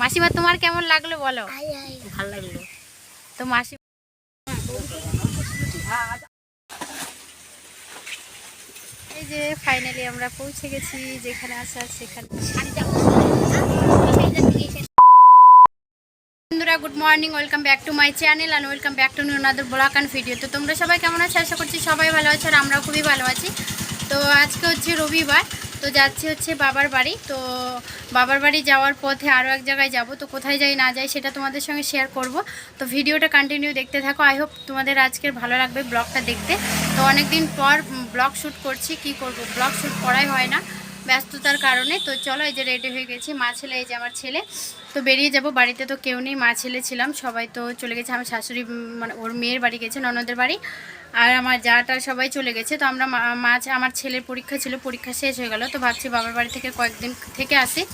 মাসিমা তোমার কেমন লাগল বলো? ভালো লাগল। তো মাসি এই যে ফাইনালি আমরা পৌঁছে গেছি যেখানে আসার সেখানে বন্ধুরা good morning welcome back to my channel and welcome back to নিউনাদের blog and video তো তোমরা সবাই কেমন আছো? আশা করছি সবাই ভালো আছো আর আমরাও খুবই ভালো আছি। তো আজকে হচ্ছে রবিবার তো যাচ্ছি হচ্ছে বাবার বাড়ি। তো বাবার বাড়ি যাওয়ার পথে আরও এক জায়গায় যাব। তো কোথায় যাই না যাই সেটা তোমাদের সঙ্গে শেয়ার করব। তো ভিডিওটা কন্টিনিউ দেখতে থাকো। আই হোপ তোমাদের আজকের ভালো লাগবে ব্লগটা দেখতে। তো অনেক দিন পর ব্লগ শ্যুট করছি। কি করব? ব্লগ শ্যুট করাই হয় না ব্যস্ততার কারণে। তো চলো এই যে রেডি হয়ে গেছি। মা ছেলে, এই যে আমার ছেলে। তো বেরিয়ে যাব। বাড়িতে তো কেউ নেই। মা ছেলে ছিলাম। সবাই তো চলে গেছে। আমার শাশুড়ি মানে ওর মেয়ের বাড়ি গেছে, ননদের বাড়ি। আর আমার যাটা সবাই চলে গেছে, তো আমরা মা- মা আমার ছেলের পরীক্ষা ছিল, পরীক্ষা শেষ হয়ে গেল, তো ভাবছি বাবার বাড়ি থেকে কয়েকদিন থেকে আসি।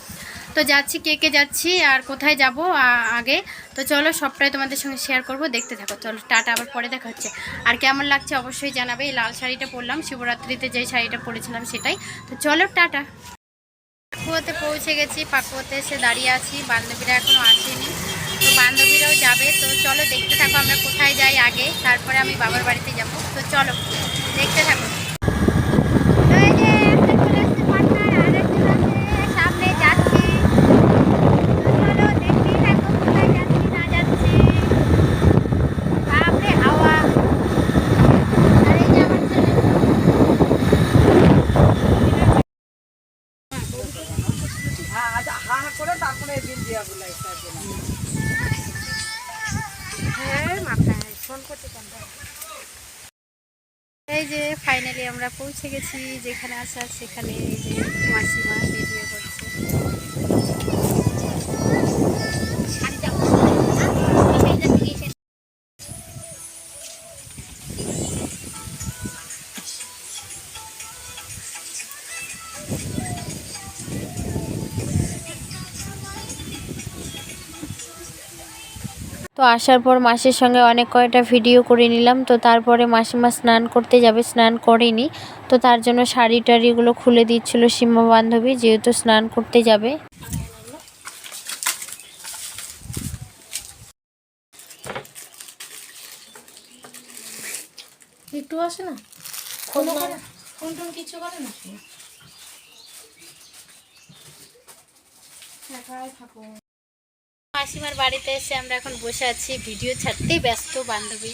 তো যাচ্ছি, কে কে যাচ্ছি আর কোথায় যাব আগে, তো চলো সবটাই তোমাদের সঙ্গে শেয়ার করব, দেখতে থাকো। চলো, টাটা, আবার পরে দেখা হচ্ছে। আর কেমন লাগছে অবশ্যই জানাবে, এই লাল শাড়িটা পরলাম, শিবরাত্রিতে যেই শাড়িটা পরেছিলাম সেটাই। তো চলো, টাটা। পাকুয়াতে পৌঁছে গেছি পাকুয়াতে এসে দাঁড়িয়ে আছি, বান্ধবীরা এখনও আসেনি। তো বান্ধবীরাও যাবে, তো আমরা কোথায় যাই আগে তারপরে আমি বাবার বাড়িতে যাব। তো চলো দেখতে থাকো। তো এই যে একটা চলে এসেছে partner, এই যে ফাইনালি আমরা পৌঁছে গেছি যেখানে আসার সেখানে এই যে মাসিমা। তো আসার পর মাসির সঙ্গে অনেক কয়টা ভিডিও করে নিলাম। তো তারপরে মাসিমা স্নান করতে যাবে স্নান করেনি। তো তার জন্য শাড়ি টাড়িগুলো খুলে দিচ্ছিল সীমা বান্ধবী যেহেতু স্নান করতে যাবে। একটু আসে না? করে। ফোন টোন কিছু করে না? একাই থাকো। মাসিমার বাড়িতে এসে আমরা এখন বসে আছি ভিডিও ছাড়তেই ব্যস্ত বান্ধবী।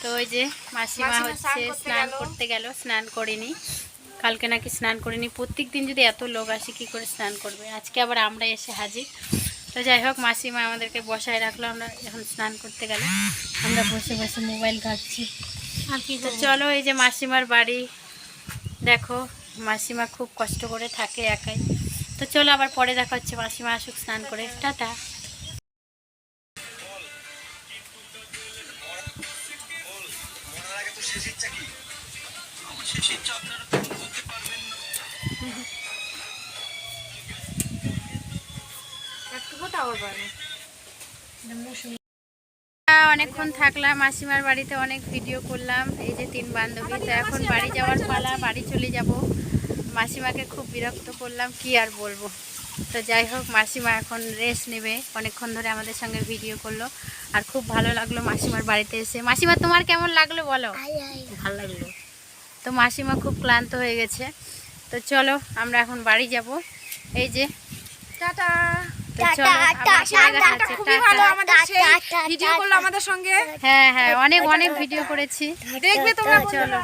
তো ওই যে মাসিমা হচ্ছে স্নান করতে গেল। স্নান করিনি। কালকে নাকি স্নান করিনি। প্রত্যেক দিন যদি এত লোক আসে কি করে স্নান করবে? আজকে আবার আমরা এসে হাজির। তো যাই হোক মাসিমা আমাদেরকে বসায় রাখল আমরা এখন স্নান করতে গেল। আমরা বসে বসে মোবাইল ঘাটছি। আর তো চলো এই যে মাসিমার বাড়ি। দেখো মাসিমা খুব কষ্ট করে থাকে একাই। তো চলো আবার পরে দেখা হচ্ছে। মাসিমা আসুক স্নান করে। টাটা। অনেকক্ষণ থাকলাম মাসিমার বাড়িতে অনেক ভিডিও করলাম। এই যে তিন বান্ধবী তো এখন বাড়ি যাওয়ার পালা বাড়ি চলে যাব। মাসিমাকে খুব বিরক্ত করলাম কি আর বলব। তো যাই হোক মাসিমা এখন রেস্ট নেবে। অনেকক্ষণ ধরে আমাদের সঙ্গে ভিডিও করল। আর খুব ভালো লাগল মাসিমার বাড়িতে এসে। মাসিমা তোমার কেমন লাগল বলো? ভালো লাগল। তো মাসিমা খুব ক্লান্ত হয়ে গেছে। তো চলো আমরা এখন বাড়ি যাব। এই যে টাটা। ভিডিও করল আমাদের সঙ্গে। হ্যাঁ হ্যাঁ অনেক অনেক ভিডিও করেছি। দেখবে তোমরা চলো।